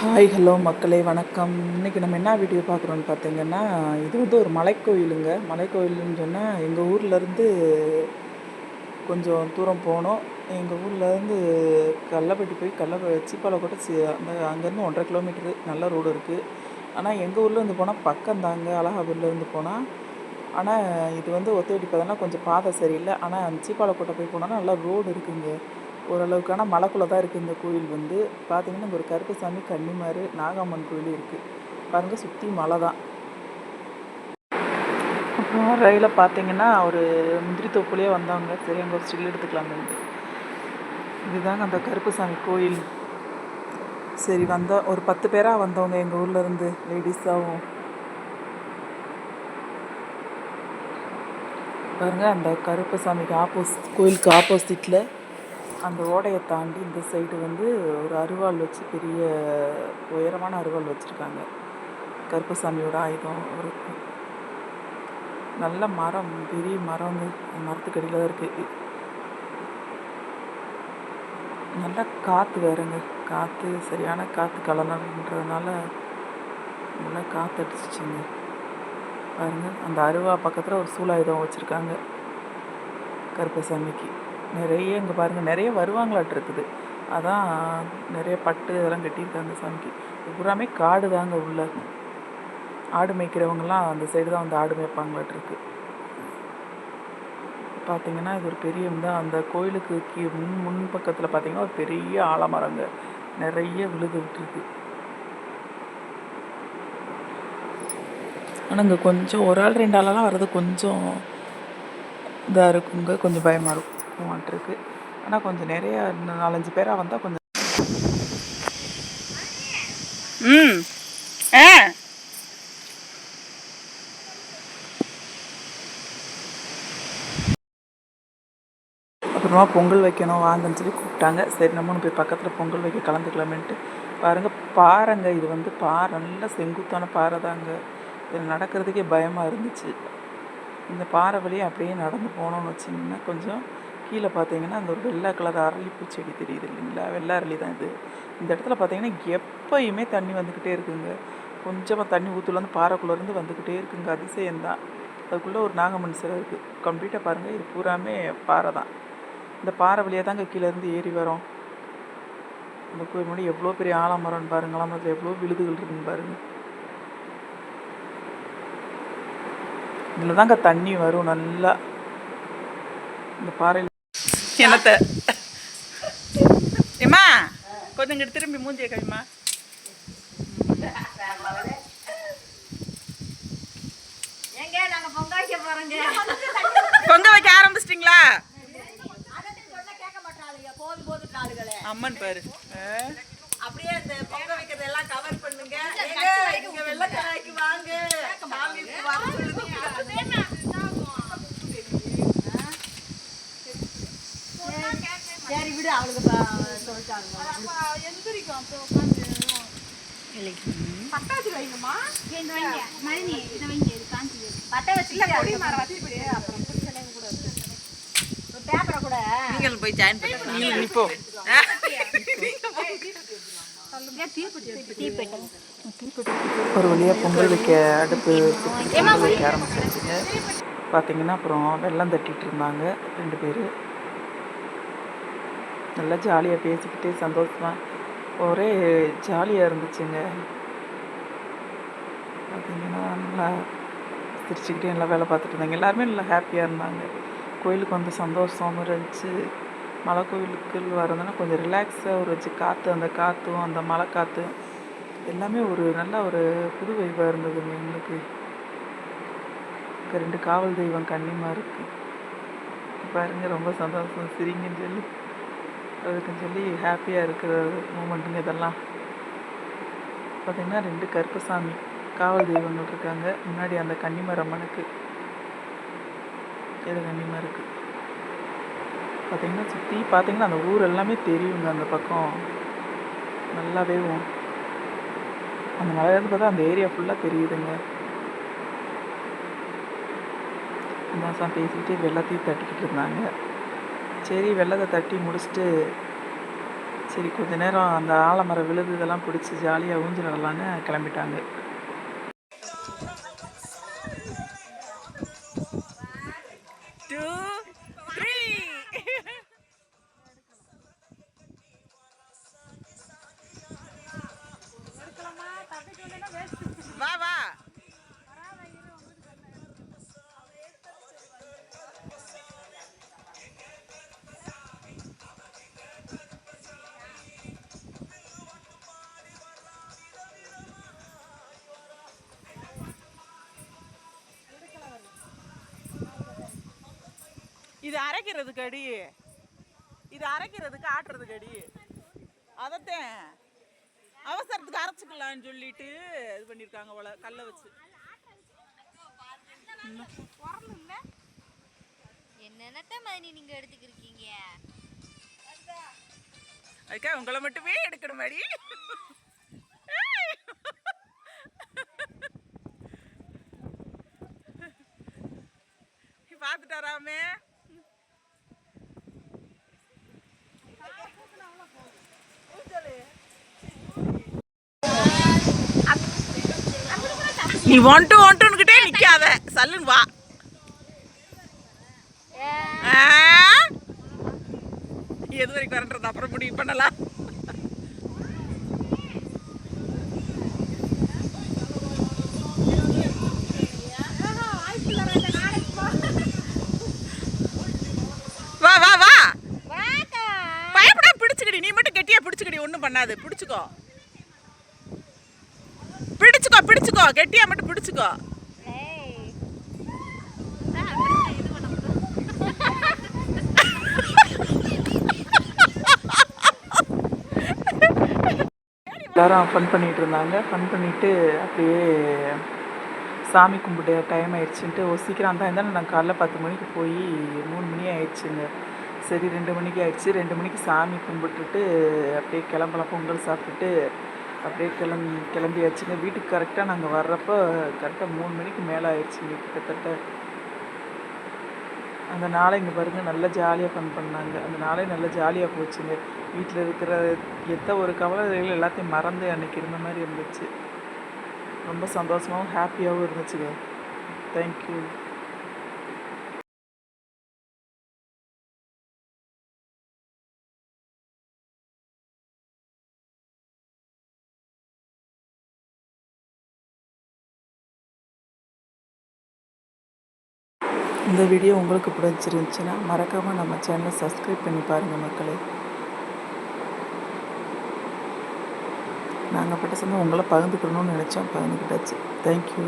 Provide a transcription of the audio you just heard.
Hi hello மக்களே வணக்கம். இன்றைக்கி நம்ம என்ன வீடியோ பார்க்குறோன்னு பார்த்தீங்கன்னா இது வந்து ஒரு மலைக்கோயிலுங்க. மலைக்கோயில்னு சொன்னால் எங்கள் ஊர்லேருந்து கொஞ்சம் தூரம் போனோம். எங்கள் ஊர்லேருந்து கல்லப்பட்டி போய் கல்ல சீப்பாலக்கோட்டை சி அந்த அங்கேருந்து ஒன்றரை கிலோமீட்டரு நல்ல ரோடு இருக்குது ஆனால் எங்கள் ஊர்லேருந்து போனால் பக்கம்தாங்க அலகாபூர்லேருந்து போனால் ஆனால் இது வந்து ஒத்தையடி பார்த்தோன்னா கொஞ்சம் பாதை சரியில்லை. ஆனால் சீப்பாலக்கோட்டை போய் போனோன்னா நல்லா ரோடு இருக்குங்க. ஓரளவுக்கான மலைக்குள்ளே தான் இருக்குது இந்த கோயில் வந்து. பார்த்தீங்கன்னா இங்கே ஒரு கருப்பசாமி கன்னிமாரு நாகம்மன் கோயில் இருக்குது பாருங்கள் சுற்றி மலை தான். அப்புறம் ரயிலில் பார்த்தீங்கன்னா ஒரு முந்திரி தோப்புலேயே வந்தவங்க. சரி அங்கே ஒரு ஸ்டில் எடுத்துக்கலாம். இதுதாங்க அந்த கருப்பசாமி கோயில். சரி வந்த ஒரு பத்து பேராக வந்தவங்க எங்கள் ஊர்லேருந்து லேடிஸாகவும் பாருங்கள் அந்த கருப்பசாமிக்கு ஆப்போசிட் கோயிலுக்கு ஆப்போசிட்டில் அந்த ஓடையை தாண்டி இந்த சைடு வந்து ஒரு அருவாள் வச்சு பெரிய உயரமான அருவாள் வச்சுருக்காங்க. கருப்பசாமியோட ஆயுதம் ஒரு நல்ல மரம் பெரிய மரம் மரத்துக்கடியில் தான் இருக்குது நல்ல காற்று வேறுங்க. காற்று சரியான காற்று கலனன்றதுனால நல்லா காற்று அடிச்சிச்சுங்க. பாருங்கள் அந்த அருவா பக்கத்தில் ஒரு சூலாயுதம் வச்சுருக்காங்க கருப்பசாமிக்கு. நிறைய இங்கே பாருங்கள் நிறைய வருவாங்களாட்டு இருக்குது. அதான் நிறைய பட்டு இதெல்லாம் கட்டியிருக்காங்க சாமிக்கு. பூராமே காடு தாங்க உள்ள. ஆடு மேய்க்கிறவங்கலாம் அந்த சைடு தான் வந்து ஆடு மேய்ப்பாங்களாட்டிருக்கு பார்த்தீங்கன்னா இது ஒரு பெரிய தான் அந்த கோயிலுக்கு கீ முன் முன் பக்கத்தில் பார்த்தீங்கன்னா ஒரு பெரிய ஆலமரங்க. நிறைய விழுது விட்டுருக்கு. ஆனால் இங்கே கொஞ்சம் ஒரு ஆள் ரெண்டு ஆளெல்லாம் வர்றது கொஞ்சம் இதாக இருக்குங்க. கொஞ்சம் பயமாக இருக்கும். மாட்டிருக்கு ஆனால் கொஞ்சம் நிறைய நாலஞ்சு பேராக வந்தால் கொஞ்சம் ம். ஆ. அப்புறமா பொங்கல் வைக்கணும் வாங்கன்னு சொல்லி கூப்பிட்டாங்க. சரி நம்மளும் போய் பக்கத்தில் பொங்கல் வைக்க கலந்துக்கலாமேன்ட்டு. பாருங்கள் பாறைங்க. இது வந்து பாறை நல்ல செங்குத்தான பாறை தாங்க. இதில் நடக்கிறதுக்கே பயமாக இருந்துச்சு. இந்த பாறை வழியே அப்படியே நடந்து போனோம்னு வச்சிங்கன்னா கொஞ்சம் கீழே பார்த்தீங்கன்னா அந்த ஒரு வெள்ளை கலர் அரளிப்பூ செடி தெரியுது இல்லைங்களா? வெள்ளை அரளி தான் இது. இந்த இடத்துல பார்த்தீங்கன்னா எப்பயுமே தண்ணி வந்துக்கிட்டே இருக்குங்க. கொஞ்சமாக தண்ணி ஊற்றுலேருந்து பாறைக்குள்ளேருந்து வந்துக்கிட்டே இருக்குங்க. அதிசயம்தான் அதுக்குள்ளே ஒரு நாகம்மன் சிலை இருக்குது கம்ப்ளீட்டாக பாருங்கள் இது பூராமே பாறை தான். இந்த பாறை வழியாக தாங்க கீழேருந்து ஏறி வரோம். அந்த கோயில் முன்னாடி எவ்வளோ பெரிய ஆலமரம்னு பாருங்களாம் ஆலமரத்தில் எவ்வளோ விழுதுகள் இருக்குன்னு பாருங்கள் இதில் தாங்க தண்ணி வரும் நல்லா. இந்த பாறையில் என்னத்த? ஏம்மா கொஞ்சம் இங்கிட்டு திரும்பி மூஞ்சிய கவிமா பொங்க வைக்க போறோங்க. பொங்க வைக்க ஆரம்பிச்சிட்டிங்களா? அம்மன் பாரு ஆ. அப்படியே இந்த பொங்க வைக்கிறது எல்லாம் கவர் பண்ணுங்க ஏங்க இங்க வெள்ளக்காராய்க்கு வாங்க சாமிக்கு வர சொல்லுங்க விடு அவளுக்கு சொல்லிட்டாங்க பத்த வச்சு கொடி மரம் வச்சுப்பிடு அப்புறம் பேப்பரை கூட நீங்களும் போய் ஜாயின் பண்ணுங்க. நீங்க நிப்போ ஒரு வழியாக பொங்கல் வைக்க அடுப்பு வைக்க ஆரம்பிச்சிருச்சுங்க. பார்த்தீங்கன்னா அப்புறம் வெள்ளம் தட்டிட்டு இருந்தாங்க ரெண்டு பேர். நல்லா ஜாலியாக பேசிக்கிட்டே சந்தோஷமாக ஒரே ஜாலியாக இருந்துச்சுங்க. பார்த்தீங்கன்னா நல்லா சிரிச்சுக்கிட்டே நல்லா வேலை பார்த்துட்டு இருந்தாங்க. எல்லாருமே நல்லா ஹாப்பியாக இருந்தாங்க. கோயிலுக்கு வந்து சந்தோஷமும் இருந்துச்சு. மலை கோயிலுக்கு வரதுன்னா கொஞ்சம் ரிலாக்ஸாக இருந்துச்சு காற்று அந்த காற்றும் அந்த மலை காற்று எல்லாமே ஒரு நல்ல ஒரு புது வைவாக இருந்ததுங்க எங்களுக்கு. ரெண்டு காவல் தெய்வம் கன்னிமா இருக்கு பாருங்க ரொம்ப சந்தோஷம். சிரிங்கன்னு சொல்லி. அதுக்குன்னு சொல்லி ஹாப்பியாக இருக்கிற மூமெண்ட்டுங்க இதெல்லாம். பார்த்திங்கன்னா ரெண்டு கருப்பசாமி காவல் தெய்வங்கள் இருக்காங்க. முன்னாடி அந்த கன்னிமரம்மனுக்கு இது கன்னிமரம் இருக்குது பார்த்தீங்கன்னா சுற்றி பார்த்தீங்கன்னா அந்த ஊர் எல்லாமே தெரியுங்க அந்த பக்கம். நல்லாவே அந்த மலையிலேருந்து பார்த்தா அந்த ஏரியா ஃபுல்லாக தெரியுதுங்க. மாதம் பேசிக்கிட்டு எல்லாத்தையும் தட்டிக்கிட்டு இருந்தாங்க. சரி வெள்ளத்தை தட்டி முடிச்சுட்டு சரி கொஞ்ச நேரம் அந்த ஆலமரம் விழுது இதெல்லாம் பிடிச்சி ஜாலியாக ஊஞ்சல் ஆடலான்னு கிளம்பிட்டாங்க. இது அரைக்கிறதுக்கு அடி. இது அரைக்கிறதுக்கு ஆட்டுறதுக்கு அடி. அதத்தேன் அவசரத்துக்கு அரைச்சிக்கலாம்னு சொல்லிட்டு இது பண்ணியிருக்காங்க போல கல்லை வச்சு. என்னென்னத்த மதினி நீங்க எடுத்துக்கிருக்கீங்க? அதுக்கா உங்களை மட்டுமே எடுக்கணும் மாதிரி பார்த்துட்டாராமே நீ ஒன் டு ஒன் டூன்னுக்கிட்டே நிக்காத. சல்லுன்னு வா? எது வரைக்கும் வரன்றது அப்புறம் முடிவு பண்ணலாம். வா வா வா. பயப்படாம பிடிச்சுக்கடி. நீ மட்டும் கெட்டியா பிடிச்சுக்கடி. ஒன்றும் பண்ணாது. பிடிச்சுக்கோ. பிடிச்சுக்கோ கெட்டியா மட்டும் பிடிச்சுக்கோ. எல்லாரும் ஃபன் பண்ணிகிட்டு இருந்தாங்க. ஃபன் பண்ணிவிட்டு அப்படியே சாமி கும்பிட்டு டைம் ஆயிடுச்சுன்ட்டு ஒரு சீக்கிரம் அந்த இருந்தாலும் நான் காலைல பத்து மணிக்கு போய் மூணு மணி ஆயிடுச்சுங்க. சரி ரெண்டு மணிக்கு ஆயிடுச்சு. ரெண்டு மணிக்கு சாமி கும்பிட்டுட்டு அப்படியே கிளம்பலாம் பொங்கல் சாப்பிட்டுட்டு அப்படியே கிளம்பி கிளம்பியாச்சுங்க. வீட்டுக்கு கரெக்டாக நாங்கள் வர்றப்போ கரெக்டாக மூணு மணிக்கு மேலே ஆயிடுச்சுங்க கிட்டத்தட்ட. அந்த நாளை இங்கே பாருங்க நல்லா ஜாலியாக ஃபன் பண்ணாங்க. அந்த நாளே நல்லா ஜாலியாக போச்சுங்க. வீட்டில் இருக்கிற எத்த ஒரு கவலைகள் எல்லாத்தையும் மறந்து அன்னைக்கு இருந்த மாதிரி இருந்துச்சு. ரொம்ப சந்தோஷமாகவும் ஹாப்பியாகவும் இருந்துச்சுங்க. தேங்க்யூ இந்த வீடியோ உங்களுக்கு பிடிச்சிருந்துச்சுன்னா மறக்காமல் நம்ம சேனலை சப்ஸ்கிரைப் பண்ணி பாருங்கள் மக்களே. நாங்கள் பட்ட சமயம் உங்களை பகிர்ந்துக்கணும்னு நினச்சோம். பகிர்ந்துக்கிட்டாச்சு. தேங்க்யூ